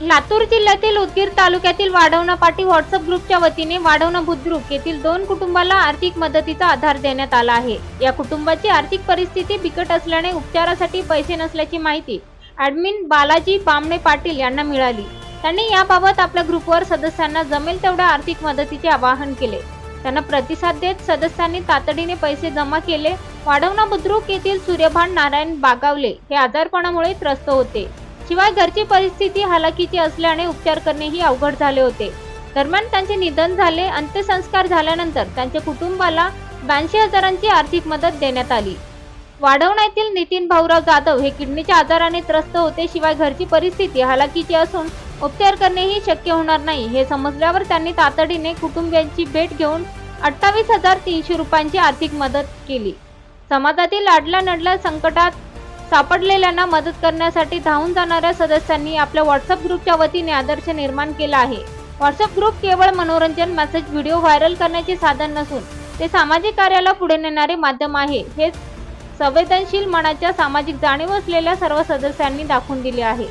लातूर जिल्ह्यातील उदगीर तालुक्यातील वाढवणा पाटी व्हॉट्सअप ग्रुपच्या वतीने वाढवणा बुद्रुक येथील दोन कुटुंबाला आर्थिक मदतीचा आधार देण्यात आला आहे. या कुटुंबाची आर्थिक परिस्थिती बिकट असल्याने उपचारासाठी पैसे नसल्याची माहिती ॲडमिन बालाजी बामणे पाटील यांना मिळाली. त्यांनी याबाबत आपल्या ग्रुपवर सदस्यांना जमेल तेवढ्या आर्थिक मदतीचे आवाहन केले. त्यांना प्रतिसाद देत सदस्यांनी तातडीने पैसे जमा केले. वाढवणा बुद्रुक येथील सूर्यभान नारायण बागावले हे आजारपणामुळे त्रस्त होते. शिवाय घरची परिस्थिती हालाकीची असल्याने उपचार करणेही अवघड झाले होते. दरम्यान त्यांचे निधन झाले अंत्यसंस्कार झाल्यानंतर त्यांच्या कुटुंबाला ब्याऐंशी हजारांची आर्थिक मदत देण्यात आली. वाढवणा येथील नितीन भाऊराव जाधव हे किडनीच्या आजाराने त्रस्त होते शिवाय घरची परिस्थिती हालाकीची असून उपचार करणेही शक्य होणार नाही हे समजल्यावर त्यांनी तातडीने कुटुंबियांची भेट घेऊन अठ्ठावीस हजार तीनशे रुपयांची आर्थिक मदत केली. समाजातील लाडल्या नडल्या संकटात सापडलेल्यांना मदत करण्यासाठी धावून जाणाऱ्या सदस्यांनी आपल्या व्हॉट्सअप ग्रुपच्या वतीने आदर्श निर्माण केला आहे. व्हॉट्सअप ग्रुप केवळ मनोरंजन मेसेज व्हिडिओ व्हायरल करण्याचे साधन नसून ते सामाजिक कार्याला पुढे नेणारे माध्यम आहे. हे संवेदनशील मनाच्या सामाजिक जाणीव असलेल्या सर्व सदस्यांनी दाखवून दिले आहे.